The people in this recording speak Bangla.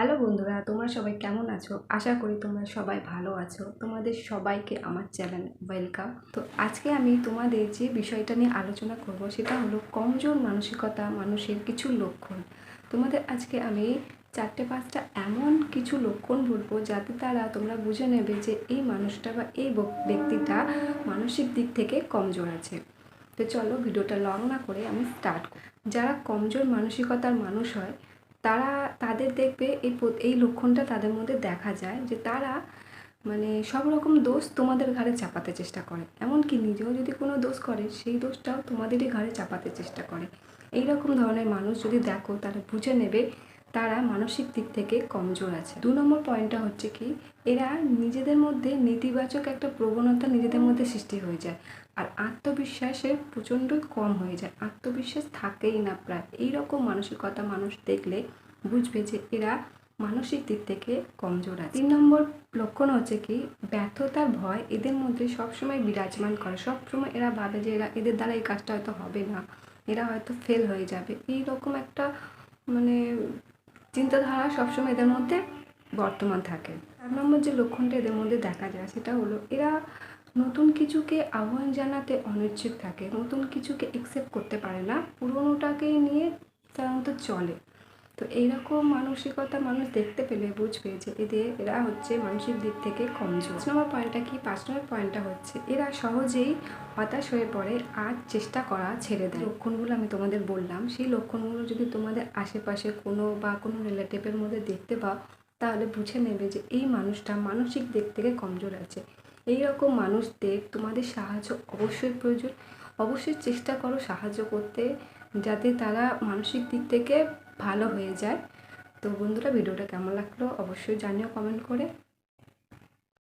হ্যালো বন্ধুরা, তোমরা সবাই কেমন আছো? আশা করি তোমরা সবাই ভালো আছো। তোমাদের সবাইকে আমার চ্যানেল ওয়েলকাম। তো আজকে আমি তোমাদের যে বিষয়টা নিয়ে আলোচনা করব, সেটা হলো কমজোর মানসিকতা, মানুষের কিছু লক্ষণ। তোমাদের আজকে আমি চারটে পাঁচটা এমন কিছু লক্ষণ বলব, যাতে তারা তোমরা বুঝে নেবে যে এই মানুষটা বা এই ব্যক্তিটা মানসিক দিক থেকে কমজোর আছে। তো চলো ভিডিওটা লং না করে আমি স্টার্ট যারা কমজোর মানসিকতার মানুষ হয় তারা তাদের দেখবে এই এই লক্ষণটা তাদের মধ্যে দেখা যায় যে তারা মানে সব রকম দোষ তোমাদের ঘাড়ে চাপাতে চেষ্টা করে। এমনকি নিজেও যদি কোনো দোষ করে, সেই দোষটাও তোমাদেরই ঘাড়ে চাপাতে চেষ্টা করে। এই রকম ধরনের মানুষ যদি দেখো, তারা বুঝে নেবে তারা মানসিক দিক থেকে কমজোর আছে। দু নম্বর পয়েন্টটা হচ্ছে কি, এরা নিজেদের মধ্যে নেতিবাচক একটা প্রবণতা নিজেদের মধ্যে সৃষ্টি হয়ে যায় আর আত্মবিশ্বাসের প্রচণ্ডই কম হয়ে যায়। আত্মবিশ্বাস থাকেই না প্রায়। এই রকম মানসিকতা মানুষ দেখলে বুঝবে যে এরা মানসিক দিক থেকে কমজোর আছে। তিন নম্বর লক্ষণ হচ্ছে কি, ব্যর্থতার ভয় এদের মধ্যে সবসময় বিরাজমান করে। সবসময় এরা ভাবে যে এরা, এদের দ্বারা এই কাজটা হয়তো হবে না, এরা হয়তো ফেল হয়ে যাবে। এই রকম একটা মানে চিন্তাধারা সবসময় এদের মধ্যে বর্তমান থাকে। চার নম্বর যে লক্ষণটা এদের মধ্যে দেখা যায় সেটা হলো এরা নতুন কিছুকে আহ্বান জানাতে অনিচ্ছুক থাকে, নতুন কিছুকে একসেপ্ট করতে পারে না, পুরোনোটাকে নিয়ে সাধারণত চলে। তো এইরকম মানসিকতা মানুষ দেখতে পেলে, বুঝবে যে এদের, এরা হচ্ছে মানসিক দিক থেকে কমজোর। পাঁচ নম্বর পয়েন্টটা কি? পাঁচ নম্বর পয়েন্টটা হচ্ছে, এরা সহজেই হতাশ হয়ে পড়ে আর চেষ্টা করা ছেড়ে দেয়। লক্ষণগুলো আমি তোমাদের বললাম, সেই লক্ষণগুলো যদি তোমাদের আশেপাশে কোনো বা কোনো রিলেটিভের মধ্যে দেখতে পাও, তাহলে বুঝে নেবে যে এই মানুষটা মানসিক দিক থেকে কমজোর আছে। এই রকম মানুষদের তোমাদের সাহায্য অবশ্যই প্রয়োজন। অবশ্যই চেষ্টা করো সাহায্য করতে, যাতে তারা মানসিক দিক থেকে ভালো হয়ে যায়। তো বন্ধুরা ভিডিওটা কেমন লাগল অবশ্যই জানিও কমেন্ট করে।